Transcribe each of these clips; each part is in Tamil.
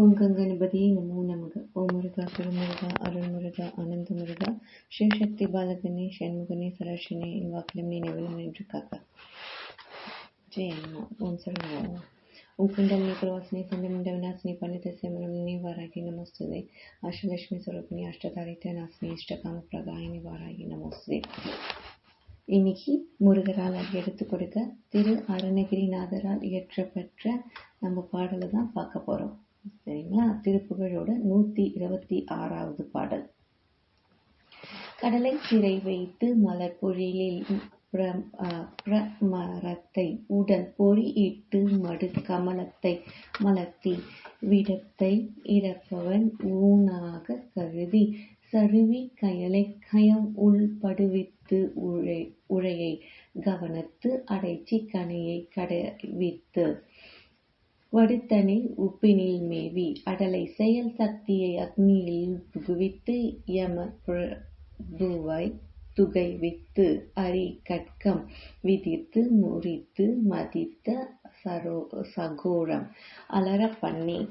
ஓம் கங்கணபதியே நமோ நமக ஓம் முருகா திருமுருகா அருள்முருகா ஆனந்த முருகா ஸ்ரீசக்தி பாலகனே ஷண்முகனே சரஷனே என் வாக்கிலும் நிவலம் என்று காக்க ஜெய் அம்மா ஓம் சொல்லுவோம் ஓம் குண்டலினி பிரவாசினி சந்தமிண்ட விநாசினி பண்டித சிமரம் வாராகி நமஸ்துதே அஷ்டலட்சுமி சுரூபிணி அஷ்டதாரித்த நாசினி இஷ்டகாம பிரகாயினி வாராகி நமஸ்தே இன்னைக்கு முருகரால் எடுத்து கொடுக்க திரு அருணகிரிநாதரால் இயற்றப்பெற்ற நம்ம பாடலை தான் பார்க்க போகிறோம் சரிங்களா? திருப்புகழோட நூத்தி இருபத்தி ஆறாவது பாடல். கடலை சிறை வைத்து மலர் பொழிலில் பிரமரத்தை உடல் பொறியிட்டு மடு கமலத்தை மலர்த்தி விடத்தை இடப்பவன் ஊனாக கருதி சருவி கயலை கயம் உள்படுவித்து உழை உழையை கவனத்து அடைச்சி கனையை கடைவித்து வடுத்தனை உப்பினில் மேவி அடலை செயல் சக்தியை அக்னியில் புகுவித்து யம புவாய் துகை வித்து அரி கட்கம் விதித்து முறித்து மதித்த சரோ சகோரம். அலர பண்ணி.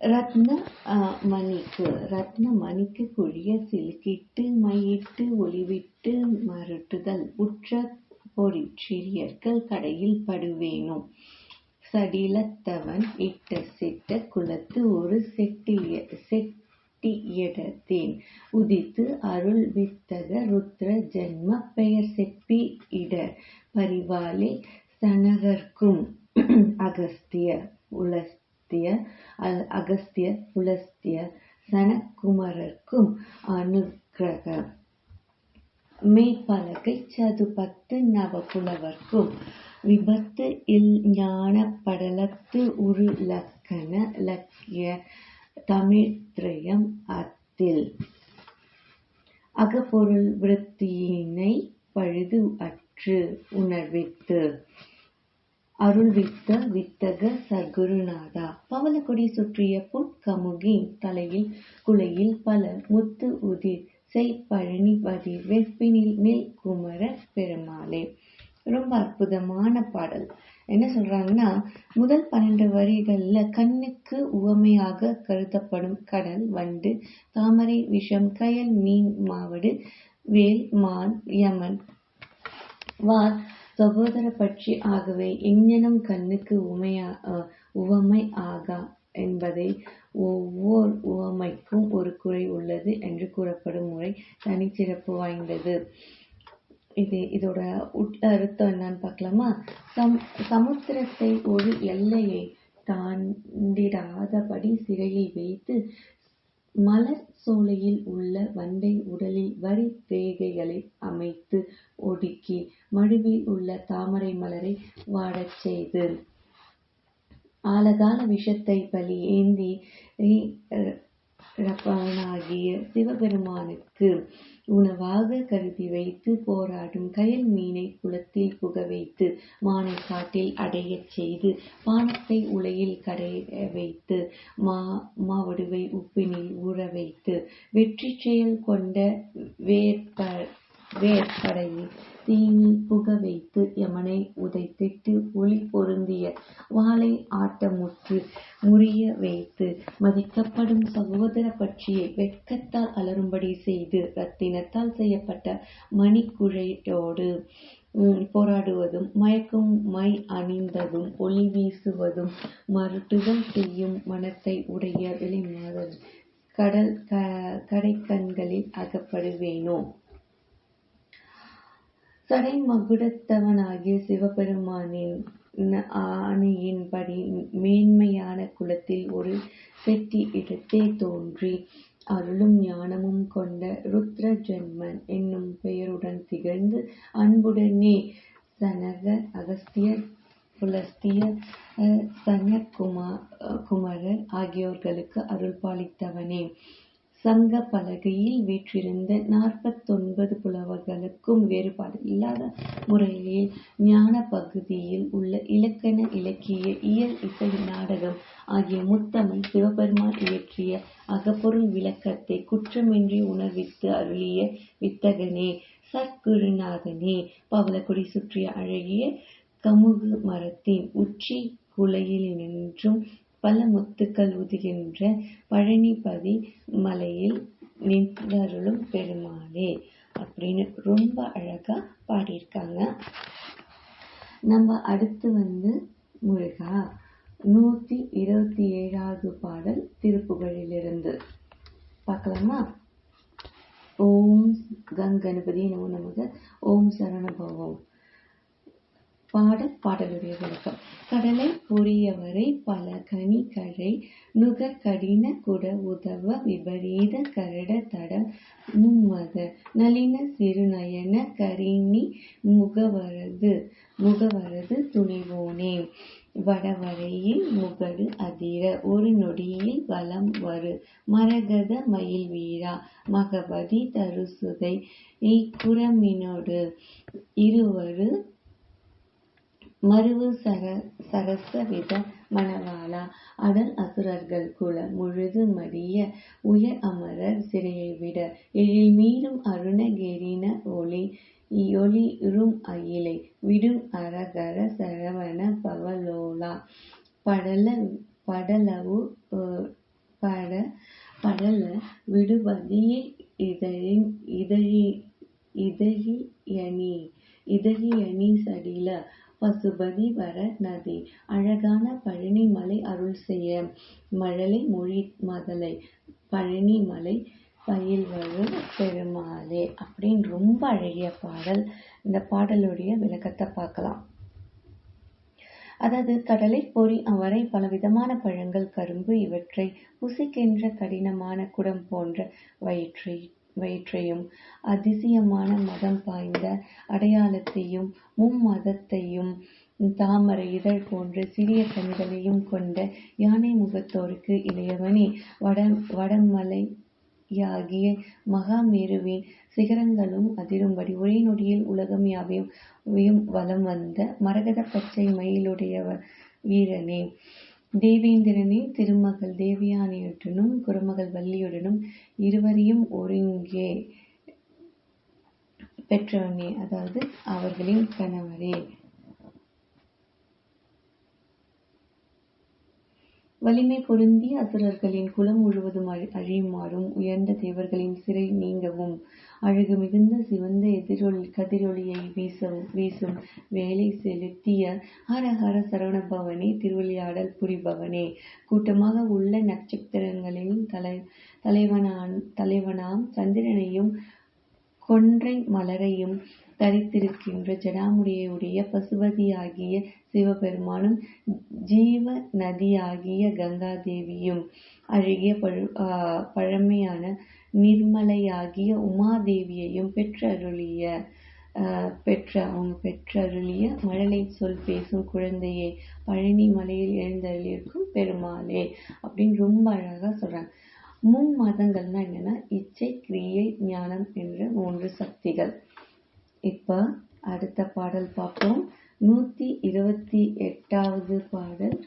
ரத்ன மணிக்கு ரத்ன மணிக்கு குழிய சிலுக்கிட்டு மையிட்டு ஒளிவிட்டு மருட்டுதல் உற்ற பொறிச்சிறியர்கள் கடையில் படுவேனும். சடிலத்தவன் இட்ட சிட்ட குலத்து ஒரு செட்டிய செட்டியிடத்தேன். உதித்து அருள் வித்தக ருத்ர ஜென்ம பெயர் செப்பி இட. பரிவாலே சனகர்க்கும் அகஸ்திய உலஸ்திய அகஸ்திய புலஸ்திய சனக்குமரர்க்கும் அனுக்கிரக மேற்பலகை சதுபத்து நவபுலவர்க்கும் விபத்து இல் ஞான படலத்து உரு லக்கண லக்கிய தமிழ்த்ரயம் அத்தில். அகப்பொருள் விருத்தியினை பழுது அற்று உணர்வித்து. அருள்வித்த வித்தக சர்க்குருநாதா. பவளக்கொடி சுற்றிய புன்கமுகின் தலையில் குலையில் பல முத்து உதிர் செய்பழனி பதிர் வெற்பினில் நில் குமர பெருமாளே. ரொம்ப அற்புதமான பாடல். என்ன சொல்றாங்கன்னா முதல் பன்னெண்டு வரிகள்ல கண்ணுக்கு உவமையாக கருதப்படும் கடல் வண்டு தாமரை விஷம் கயல் மீன் மாவடு வேல் மான் யமன் வார் சகோதர பட்சி ஆகவே எஞ்ஞனம் கண்ணுக்கு உமையா உவமை ஆகா என்பதை ஒவ்வொரு உவமைக்கும் ஒரு குறை உள்ளது என்று கூறப்படும் முறை தனிச்சிறப்பு வாய்ந்தது. இது இதோட அர்த்தம் என்னன்னு பார்க்கலாமா? சம் சமுத்திரத்தை ஒரு எல்லையை தாண்டிடாதபடி சிறையில் வைத்து மலர் சோலையில் உள்ள வண்டை உடலில் வரி ரேகைகளை அமைத்து ஒடுக்கி மடுவில் உள்ள தாமரை மலரை வாடச் செய்து. ஆழகால விஷத்தை பலி ஏந்தி ரப்பனாகிய சிவபெருமானுக்கு உணவாக கருதி வைத்து போராடும் கயல் மீனை குளத்தில் புக வைத்து மானை காட்டில் அடையச் செய்து பானத்தை உலையில் கடைய வைத்து மா மாவடுவை உப்பினில் ஊற வைத்து வெற்றி செயல் கொண்ட வேற்ப வேற்படையில் தீனி புக வைத்து யமனை உதைத்திட்டு ஒளி பொருந்திய வாளை ஆட்டமுற்று முறிய வைத்து மதிக்கப்படும் சகோதர பட்சியை வெட்கத்தால் அலரும்படி செய்து ரத்தினத்தால் செய்யப்பட்ட மணிக்குழையோடு போராடுவதும் மயக்கும் மை அணிந்ததும் ஒளி வீசுவதும் மருட்டுதல் செய்யும் மனத்தை உடைய வெளிமாதல் கடல் கடைக்கண்களில் அகப்படுவேனோ? சடை மகுடத்தவனாகிய சிவபெருமானின் ஆணையின்படி மேன்மையான குலத்தில் ஒரு செட்டி இடத்தே தோன்றி அருளும் ஞானமும் கொண்ட ருத்ர ஜென்மன் என்னும் பெயருடன் திகழ்ந்து அன்புடனே சனக அகஸ்தியர் புலஸ்திய சனக்குமா குமரர் ஆகியோர்களுக்கு அருள் பாலித்தவனே சங்க பலகையில் வீற்றிருந்த நாற்பத்தொன்பது புலவர்களுக்கும் வேறுபாடு இல்லாத முறையில் ஞான பகுதியில் உள்ள இலக்கண இலக்கிய இயல் இசை நாடகம் ஆகிய முத்தமிழ் சிவபெருமான் இயற்றிய அகப்பொருள் விளக்கத்தை குற்றமின்றி உணர்வித்து அருளிய வித்தகனே சற்குருநாதனே பவளக்கொடி சுற்றிய அழகிய கமுகு மரத்தின் உச்சி குலையினின்றும் பல முத்துக்கள் உதிக்கின்ற பழனிபதி மலையில் நின்றருளும் பெருமாளே அப்படின்னு ரொம்ப அழகா பாடியிருக்காங்க. நம்ம அடுத்து வந்து முருகா நூத்தி இருபத்தி ஏழாவது பாடல் திருப்புகழிலிருந்து. பார்க்கலாமா? ஓம் கங்கணபதி நமோ நமக ஓம் சரணபவம் பாட பாடலுடைய விளக்கம். கடலை பொறியவரை பல கனி கழை நுகர் கடின குட உதவ விபரீத கரட தடம் மும்மத நளின சிறுநயன கரிணி முகவரது முகவரது துணிவோனே. வடவரையில் முகடு அதிர ஒரு நொடியில் வலம் வரு மரகத மயில் வீரா மகபதி தருசுதை குரமினோடு இருவரு மருவு சர சரச வித மணவாளா. அடல் அசுரர்கள் குல முழுது மடிய உயர் அமரர் சிறையை விட எழில் மீறும் அருணகிரின ஒளி ஒளிரும் அயிலை விடும் அரகர சரவண பவலோலா. படல படலவு பட படல விடுபதியை இதழின் இதழி இதழியணி இதழியணி சடில பசுபதி வர நதி. அழகான பழனி மலை அருள் செய்ய. மழலை மொழி மதலை. பழனி மலை பயில்வரு பெருமாளே. அப்படின்னு ரொம்ப அழகிய பாடல். இந்த பாடலுடைய விளக்கத்தை பார்க்கலாம். அதாவது கடலை பொறி அவரை பல விதமான பழங்கள் கரும்பு இவற்றை புசிக்கின்ற கடினமான குடம் போன்ற வயிற்றை வயிற்றையும் அதிசயமான மதம் பாய்ந்த அடையாளத்தையும் மும்மதத்தையும் தாமரை இதழ் போன்ற சிறிய கண்களையும் கொண்ட யானை முகத்தோருக்கு இளையவனே வட வடமலையாகிய மகாமேருவின் சிகரங்களும் அதிரும்படி ஒரே நொடியில் உலகம் யாவையும் வலம் வந்த மரகத பச்சை மயிலுடைய வீரனே. தேவேந்திரனே திருமகள் தேவயானியுடனும் குருமகள் வள்ளியுடனும் இருவரையும் ஒருங்கே பெற்றவனே அதாவது அவர்களின் கணவரே. வலிமை பொருந்திய அசுரர்களின் குலம் முழுவதும் அழியுமாறும் உயர்ந்த தேவர்களின் சிறை நீங்கவும். அழகு மிகுந்த சிவந்த எதிரொலி கதிரொலியை வீசவும் வீசும் வேலை செலுத்திய ஹர ஹர சரவணபவனே திருவிளையாடல் புரிபவனே. கூட்டமாக உள்ள நட்சத்திரங்களின் தலை தலைவனான் தலைவனாம் சந்திரனையும் கொன்றை மலரையும் தரித்திருக்கின்ற ஜடாமுடியுடைய பசுபதியாகிய சிவபெருமானும் ஜீவ நதியாகிய கங்காதேவியும் அழகிய பழு பழமையான நிர்மலையாகிய உமாதேவியையும் பெற்றருளிய பெற்ற அவங்க பெற்றருளிய மழலை சொல் பேசும் குழந்தையை பழனி மலையில் எழுந்தருளியிருக்கும் பெருமாளே அப்படின்னு ரொம்ப அழகா சொல்றாங்க. மும் மதங்கள்னா என்னன்னா இச்சை கிரியை ஞானம் என்ற மூன்று சக்திகள். இப்ப அடுத்த பாடல் பார்ப்போம். நூத்தி இருபத்தி எட்டாவது பாடல்.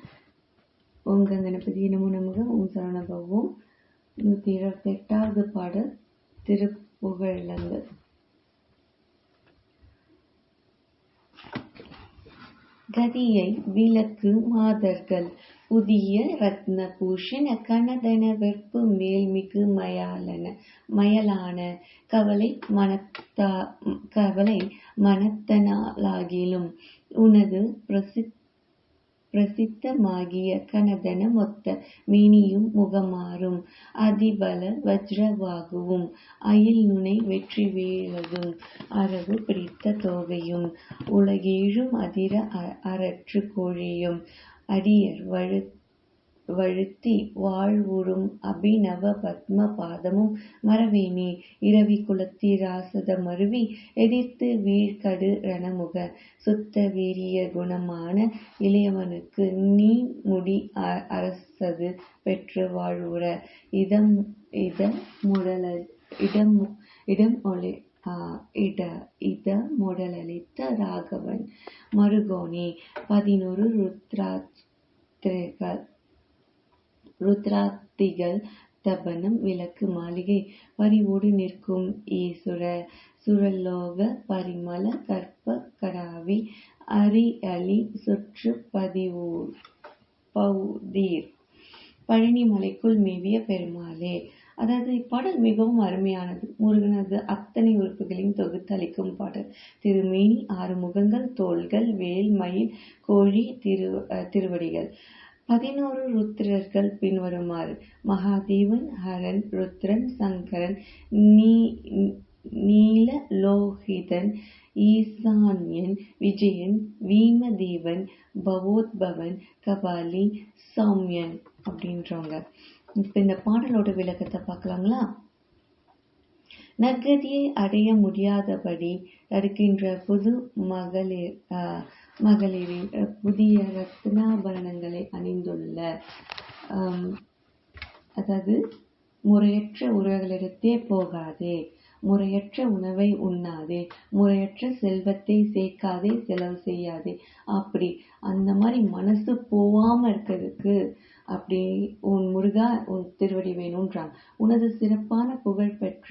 உங்க கணபதி நமோ நமக ஓம் சரணபவோம் நூத்தி இருபத்தி எட்டாவது பாடல் திருப்புகழங்கள் கதியை விளக்கு மாதர்கள். புதிய ரத்ன பூஷண கனதன வெப்பு மேல்மிகு மயாலன மயலான கவலை மனத்தா கவலை மனத்தனாலாகிலும் உனது பிரசித் பிரசித்தமாகிய கனதன மொத்த மேனியும் முகமாறும் அதிபல வஜ்ரவாகுவும் அயில் நுனை வெற்றி வேலதும் அரவு பிடித்த தோகையும் உலகேழும் அதிர அரற்று கோழியும் அடியர் வழு வழுத்தி வாழ்வுறும் அபிநவ பத்ம பாதமும் மரவேணி இரவி குலத்தி ராசத மருவி எதிர்த்து வீழ்கடு ரணமுக. சுத்த வீரிய குணமான இளையவனுக்கு நீ முடி அரசது பெற்று வாழ்வுற. இதம் இதம் முடல இடம் இடம் ஒளி இட இத முடலளித்த ராகவன் மருகோனே பதினொரு ருத்ராத்திரைகள் ருத்ராத்திகள் தபனம் விளக்கு மாளிகை பரிவோடு நிற்கும் ஈசுர சுரலோக பரிமள கற்ப கடாவி அரி அலி சுற்று பதிவூர் பௌதீர். பழனி மலைக்குள் மேவிய பெருமாளே அதாவது இப்பாடல் மிகவும் அருமையானது. முருகனது அத்தனை உறுப்புகளையும் தொகுத்து அளிக்கும் பாடல். திருமேனி ஆறு முகங்கள் தோள்கள் வேல் மயில் கோழி திரு திருவடிகள். பதினோரு ருத்திரர்கள் பின்வருமாறு. மகாதேவன் ஹரன் ருத்ரன் சங்கரன் நீ நீல லோகிதன் ஈசான்யன் விஜயன் வீமதேவன் பவோத்பவன் கபாலி சௌமியன் அப்படின்றவங்க. இப்ப இந்த பாடலோட விளக்கத்தை பார்க்கலாங்களா? நற்கதியை அடைய முடியாதபடி தடுக்கின்ற புது மகளிர் மகளிரின் புதிய ரத்னாபரணங்களை அணிந்துள்ள அதாவது முறையற்ற உறவுகளிடத்தே போகாதே முறையற்ற உணவை உண்ணாதே முறையற்ற செல்வத்தை சேர்க்காதே செலவு செய்யாதே அப்படி அந்த மாதிரி மனசு போகாம இருக்கிறதுக்கு அப்படி உன் முருகா உன் திருவடி வேணும்ன்றாங்க. உனது சிறப்பான புகழ் பெற்ற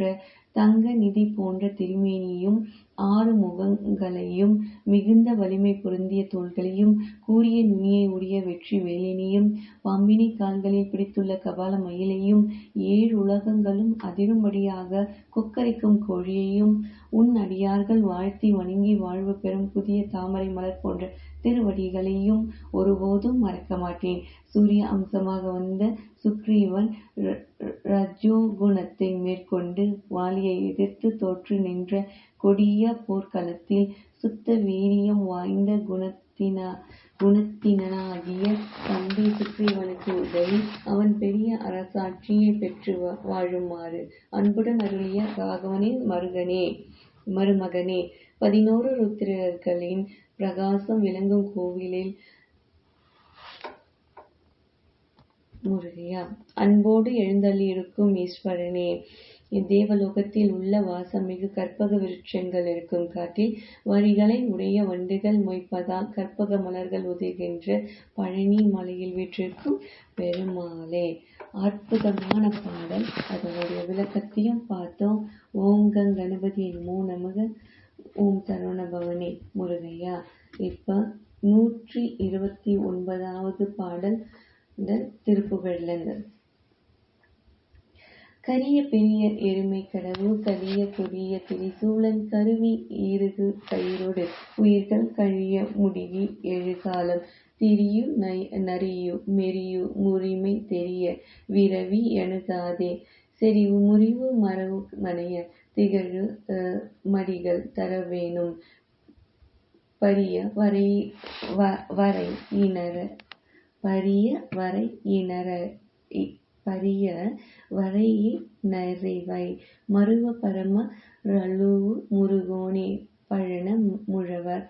தங்க நிதி போன்ற திருமேனியும் ஆறு முகங்களையும் மிகுந்த வலிமை பொருந்திய தோள்களையும் கூரிய நுனியை உடைய வெற்றி வேலினையும் பம்பினி கால்களில் பிடித்துள்ள கபால மயிலையும் ஏழு உலகங்களும் அதிரும்படியாக கொக்கரிக்கும் கோழியையும் உன் அடியார்கள் வாழ்த்தி வணங்கி வாழ்வு பெறும் புதிய தாமரை மலர் போன்ற திருவடிகளையும் ஒருபோதும் மறக்க மாட்டேன். சூரிய அம்சமாக வந்த சுக்ரீவன் ரஜோகுணத்தை மேற்கொண்டு வாலியை எதிர்த்து தோற்று நின்ற கொடிய போர்க்களத்தில் சுத்த வீரியம் வாய்ந்த குணத்தினா குணத்தினனாகிய தம்பி சுக்ரீவனுக்கு உதவி அவன் பெரிய அரசாட்சியை பெற்று வா- வாழுமாறு. அன்புடன் அருளிய ராகவனின் மருகனே மருமகனே பதினோரு ருத்திரர்களின் பிரகாசம் விளங்கும் கோவிலில் முருகையா அன்போடு எழுந்தள்ளி இருக்கும் ஈஸ்வரனே இத்தேவலோகத்தில் உள்ள வாசமிகு கற்பக விருட்சங்கள் இருக்கும் காட்டில் வரிகளை உடைய வண்டுகள் மொய்ப்பதால் கற்பக மலர்கள் உதிர்கின்ற பழனி மலையில் வீற்றிருக்கும் பெருமாளே. அற்புதமான பாடல். அதனுடைய விளக்கத்தையும் பார்த்தோம். ஓங்கங் கணபதியின் கணபதி நமக ஓம் சரவண பவனே முருகையா. இப்ப நூற்றி இருபத்தி ஒன்பதாவது பாடல். இந்த திருப்புகழ்ல கரிய பெரிய எருமை கடவு கரிய கொடிய திரிசூலன் கருவி ஈருகு கயிறோடு உயிர்கள் கழிய முடிவி எழுகாலம். திரியு நரியு மெரியு முறிமை தெரிய விரவி அணுகாதே செறிவு முறிவு மரவு மனைய திகழு மடிகள் தரவேணும் பரிய வரை வரை இணர பரிய வரை இ- பரிய வரை மருவ பரம ரழுவு முருகோனே பழன முழவர்.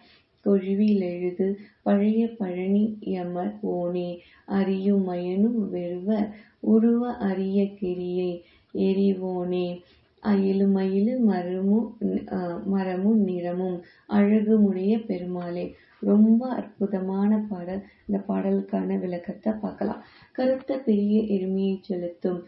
கொழுவிலெழுது பழைய பழனி யமர் ஓனே. அறியும் மயனும் வெறுவ உருவ அரிய கிரியை எரிவோனே அயிலு மயிலு மரமும் மரமும் நிறமும். அழகுமுடைய பெருமாளே ரொம்ப அற்புதமான பாடல். இந்த பாடலுக்கான விளக்கத்தை பார்க்கலாம். கருத்த பெரிய எருமையை செலுத்தும்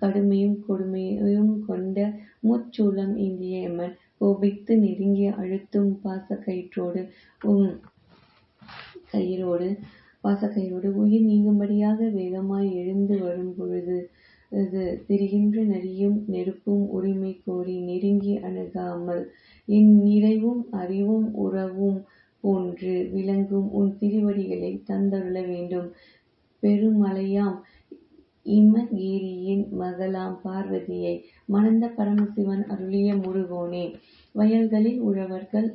கடுமையும் கொடுமையும் கொண்ட முச்சூலம் இந்திய எம்மன் கோபித்து நெருங்கி அழுத்தும் பாசக்கயிற்றோடு உம் கயிறோடு பாசக்கயிறோடு உயிர் நீங்கும்படியாக வேகமாய் எழுந்து வரும் பொழுது இது திரிகின்ற நரியும் நெருப்பும் உரிமை கோரி நெருங்கி அணுகாமல் என் நிறைவும் அறிவும் உறவும் போன்று விளங்கும் உன் திருவடிகளை தந்தருள வேண்டும். பெருமலையாம் இமகேரியின் மகளாம் பார்வதியை மணந்த பரமசிவன் அருளிய முருகோனே. வயல்களில் உழவர்கள்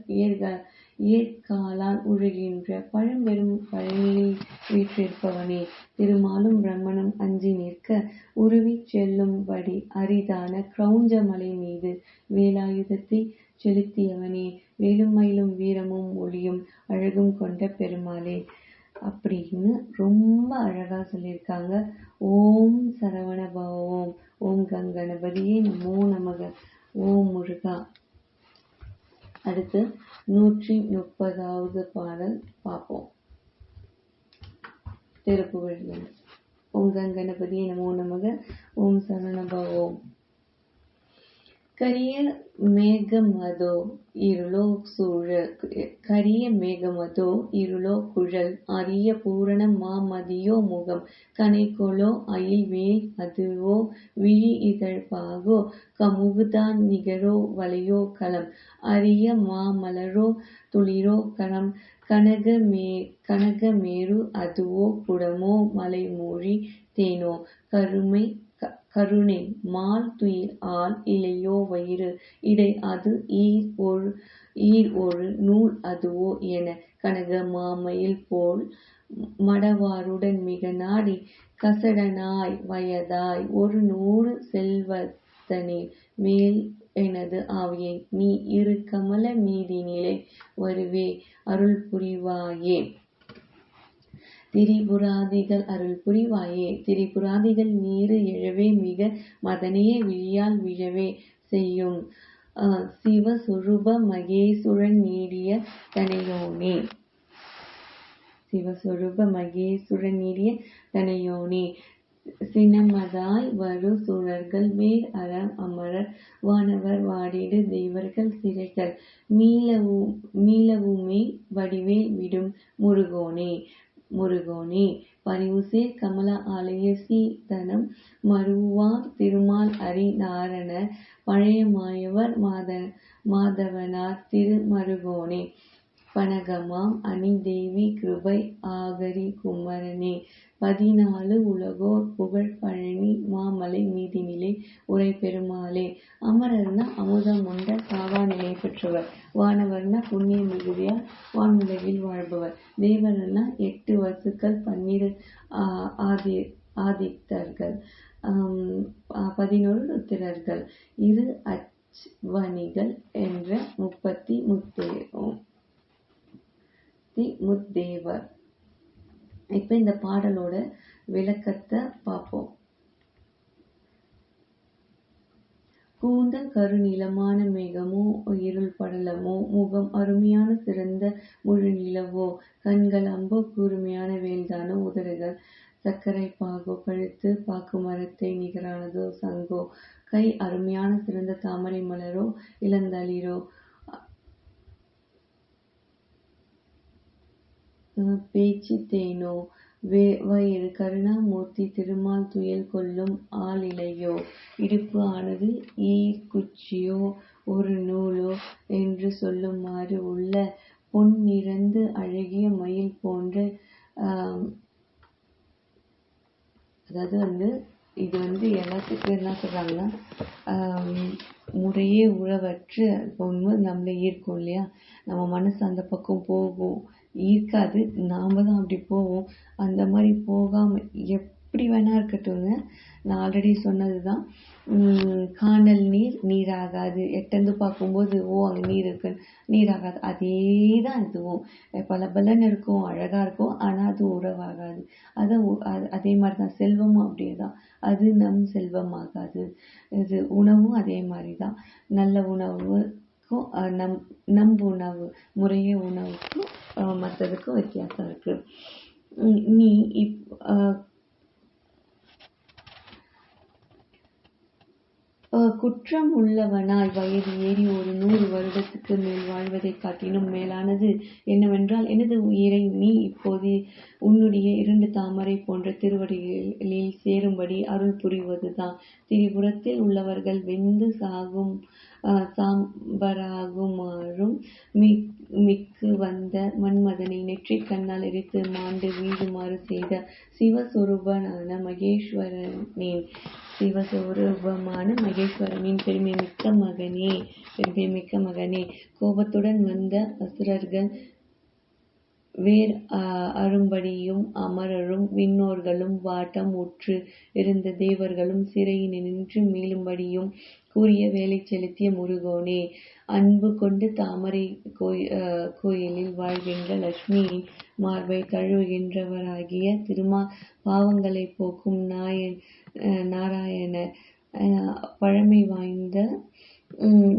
ஏற்காலால் உழுகின்ற பழம்பெரும் பழனியில் வீற்றிருப்பவனே. திருமாலும் பிரம்மனும் அஞ்சி நிற்க உருவிச் செல்லும்படி அரிதான கிரௌஞ்ச மலை மீது வேலாயுதத்தை செலுத்தியவனே. வேலுமயிலும் வீரமும் ஒளியும் அழகும் கொண்ட பெருமாளே. அப்படின்னு ரொம்ப அழகா சொல்லியிருக்காங்க. ஓம் சரவண பவோம் ஓம் கங்கணபதியே நமோ நமக. ஓம் முருகா. அடுத்து நூற்றி முப்பதாவது பாடல் பார்ப்போம். திருப்புகழ் ஓம் கங்கணபதியே நமோ நமக. ஓம் சரவண பவம் கரிய மேகமதோ இருளோ சூழ கரிய மேகமதோ இருளோ குழல் அரிய பூரண மாமதியோ முகம் கனைகொளோ அயில்வேல் அதுவோ விழி இதழ்பாகோ கமுகுதான் நிகரோ வலையோ களம் அரிய மாமலரோ துளிரோ கரம் கனகமே கனகமேரு அதுவோ குடமோ மலைமூழி தேனோ கருமை கருணை. மால் துயில் ஆல் இலையோ வயிறு. இடை அது ஈர் ஒழு ஈர் ஒழு நூல் அதுவோ என. கனக மாமயில் போல் மடவாருடன் மிக நாடி கசடனாய் வயதாய் ஒரு நூறு செல்வத்தனே. மேல் எனது ஆவியை நீ இரு கமல மீதினிலை வருவே. அருள் புரிவாயே. திரிபுராதிகள் அருள் புரிவாயே. திரிபுராதிகள் நீரு எழவே மிக மதனையே விழியால் விழவே செய்யும். சிவசுரூப மகேசுரன் நீடிய தனையோனே. சிவசுரூப மகேசுரன் நீடிய தனையோனே. சினமதாய் வரு சுழர்கள் வேர் அறம் அமரர் வானவர் வாடிடு தெய்வர்கள் சிறைகள். மீளவு மீளவுமே வடிவேல் விடும் முருகோனே. முருகோனே. பரிவுசேர் கமல ஆலய சீதனம். மருவார் திருமால் அரி நாரணர். பழைய மாயவர் மாத மாதவனார் திரு மருகோனே பனகமாம் அணிதேவி கிருபை ஆகரி குமரனே. பதினாலு உலகோர் புகழ் பழனி மாமலை மீதினிலே உரை பெருமாளே அமரர்னா அமுதம் உண்ட சாவா நிலை பெற்றவர். வானவர்னா புண்ணிய மிகுதியால் வானுலகில் வாழ்பவர். தேவர்னா எட்டு வசுக்கள் பன்னிரு ஆதி ஆதித்தர்கள். பதினோரு ருத்திரர்கள் இரு அச்வனிகள் என்ற முப்பத்தி முத்தே முத்தேவர் இப்ப இந்த பாடலோட விளக்கத்தை பார்ப்போம். கூந்தல் கருநீளமான மேகமோ இருள் படலமோ முகம் அருமையான சிறந்த முழு நிலவோ கண்கள் அம்போ கூர்மையான வேல்தானோ உதடுகள் சர்க்கரை பாகோ கழுத்து பாக்கு மரத்தை நிகரானதோ சங்கோ கை அருமையான சிறந்த தாமரை மலரோ இளந்தளிரோ பேச்சு தேனோ? வே வயிறு கருணாமூர்த்தி திருமால் துயல் கொள்ளும் ஆளிலையோ இடுப்பு ஆனது ஈர் குச்சியோ ஒரு நூலோ? என்று சொல்லுமாறு உள்ள பொன் நிறந்து அழகிய மயில் போன்ற அதாவது வந்து இது வந்து எல்லாத்துக்கும் என்ன சொல்றாங்கன்னா முறையே உழவற்று பொண்ணு நம்மளை ஈர்க்கும் இல்லையா? நம்ம மனசு அந்த பக்கம் போகும். ஈர்க்காது நாம தான் அப்படி போவோம். அந்த மாதிரி போகாம எப்படி வேணா இருக்கட்டுங்க நான் ஆல்ரெடி சொன்னது தான் காணல் நீர் நீராகாது. எட்டந்து பார்க்கும்போது ஓ அங்கே நீர் இருக்கு. நீராகாது. அதே தான் இதுவும் பல பலன் இருக்கும் அழகாக இருக்கும். ஆனால் அது உறவாகாது. அதை அதே மாதிரி தான் செல்வமும் அப்படியே தான் அது நம் செல்வமாகாது. இது உணவும் அதே மாதிரி தான் நல்ல உணவு நம் நம் உணவு முறைய உணவுக்கும் மற்றதுக்கும் வித்தியாசம் இருக்கு. நீ இப் குற்றம் உள்ளவனாய் வயது ஏறி ஒரு நூறு வருடத்துக்கு மேல் வாழ்வதை காட்டிலும் மேலானது என்னவென்றால் எனது உயிரை நீ இப்போது உன்னுடைய இரண்டு தாமரை போன்ற திருவடிகளில் சேரும்படி அருள் புரிவதுதான். திரிபுரத்தில் உள்ளவர்கள் வெந்து சாகும் சாம்பராகுமாறும் மிக்கு வந்த மன்மதனை நெற்றிக் கண்ணால் எரித்து மாண்டு வீழுமாறு செய்த சிவஸ்வரூபனான மகேஸ்வரனின் சிவஸ்வரூபமான மகேஸ்வரனின் பெருமை மிக்க மகனே பெருமை மிக்க மகனே. கோபத்துடன் வந்த அசுரர்கள் வேர் அரும்படியும் அமரரும் விண்ணோர்களும் வாட்டம் உற்று இருந்த தேவர்களும் சிறையினின்று மீளும்படியும் கூறிய வேலை செலுத்திய முருகோனே அன்பு கொண்டு தாமரை கோயிலில் வாழ்கின்ற லட்சுமியின் மார்பை தழுவுகின்றவராகிய திருமா பாவங்களை போக்கும் நாயன் நாராயண பழமை வாய்ந்த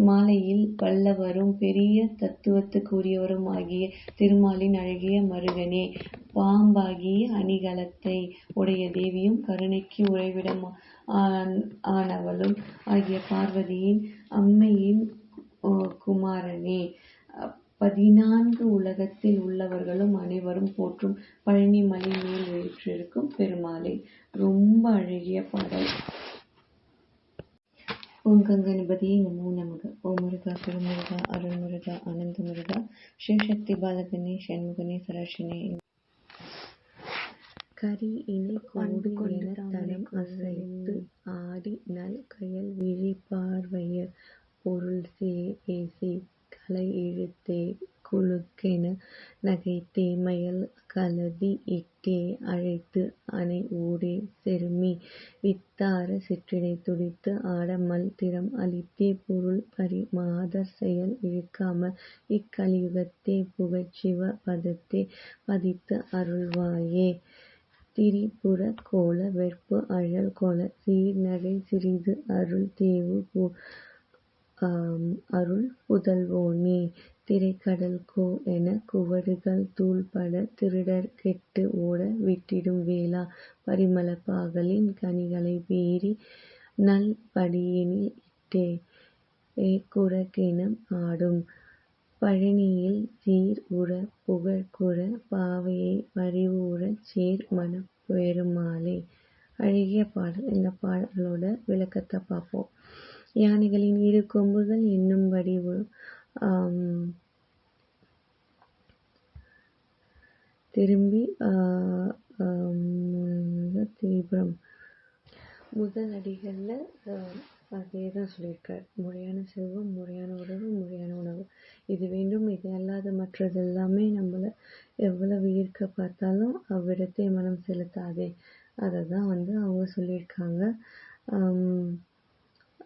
மாலையில் வல்லவரும் பெரிய தத்துவத்துக்குரியவரும் ஆகிய திருமாலின் அழகிய மருகனே பாம்பாகிய அணிகலத்தை உடைய தேவியும் கருணைக்கு உறைவிடமா ஆனவளும் ஆகிய பார்வதியின் அம்மையின் குமாரனே. பதினான்கு உலகத்தில் உள்ளவர்களும் அனைவரும் போற்றும் பழனி மலை மேல் வீற்றிருக்கும் பெருமாளே. ரொம்ப அழகிய பாடல். ஓம் கங்கணபதியே நமோ நமக ஓம் முருகா திருமுருகா அருள்முருகா அனந்த முருகா சிவசக்தி பாலகனே சண்முகனே சராசினே கரி இணை கோடு என தடம் அசைத்து ஆடி நல் கயல் விழி பார்வையர் பொருள் ஏசி கலை இழுத்தே குலுக்கென நகைத்தே மயல் கலதி இட்டே அழைத்து அணை ஊடே செருமி வித்தார சிற்றிடை துடித்து ஆட மல் திறம் அளித்தே பொருள் பரி மாதர் செயல் இழுக்காமல் இக்கலியுகத்தே புகழ்ச்சிவ பதத்தே பதித்து அருள்வாயே. திரிபுரக் கோல வெற்பு அழல் கொல சீர்நகை சிறிது அருள் தேவு அருள் புதல்வோனே. திரைக்கடல்கோ என குவடுகள் தூள்பட திருடர் கெட்டு ஓட விட்டிடும் வேளா. பரிமளப் பாகலின் கனிகளை பீறி நல் படியினில் இட்டே. குறகென ஆடும். பழனியில் சீர் உற புகழ்குற பாவையை பரிவுறச் சேர் மணப்பெருமாளே அழகிய பாடல் இந்த பாடலோட விளக்கத்தை பார்ப்போம் யானைகளின் இரு கொம்புகள் என்னும் வடிவு திரும்பி திரிபுரம் முதல் அடிகளில் அதே தான் சொல்லியிருக்கார். முறையான செல்வம் முறையான உறவு முறையான உணவு. இது வேண்டும் இது அல்லாத மற்றது எல்லாமே நம்மளை எவ்வளவு ஈர்க்க பார்த்தாலும் அவ்விடத்தை மனம் செலுத்தாதே. அதை தான் வந்து அவங்க சொல்லியிருக்காங்க.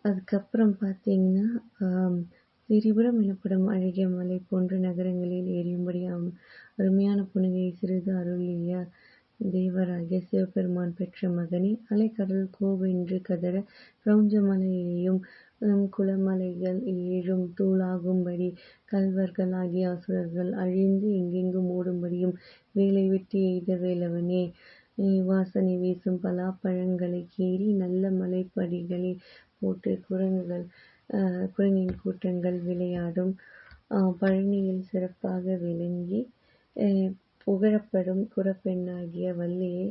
அதுக்கப்புறம் பார்த்தீங்கன்னா திரிபுரம் எனப்படும் அழகிய மலை போன்ற நகரங்களில் எரியும்படி அருமையான புனிதை சிறிது அருளிய தேவராகிய சிவபெருமான் பெற்ற மகனே அலைக்கடல் கோவென்று கதற பிரபஞ்சமலையையும் குளமலைகள் ஏழும் தூளாகும்படி கல்வர்கள் ஆகிய அசுரர்கள் அழிந்து எங்கெங்கும் ஓடும்படியும் வேலை விட்டு எய்த வேலவனே. வாசனை வீசும் பலாப்பழங்களை கீறி நல்ல மலைப்படிகளில் போட்டு குரங்குகள் குரங்கின் கூட்டங்கள் விளையாடும். பழனியில் சிறப்பாக விளங்கி புகழப்படும் குறப்பெண்ணாகிய வள்ளியை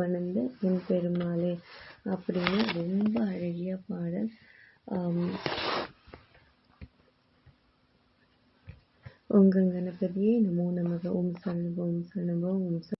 மணந்த என் பெருமாளே அப்படின்னு ரொம்ப அழகிய பாடல். உங்கள் கணபதியே நமோ நமக. ஓம் சரணப ஓம் சரணப ஓம்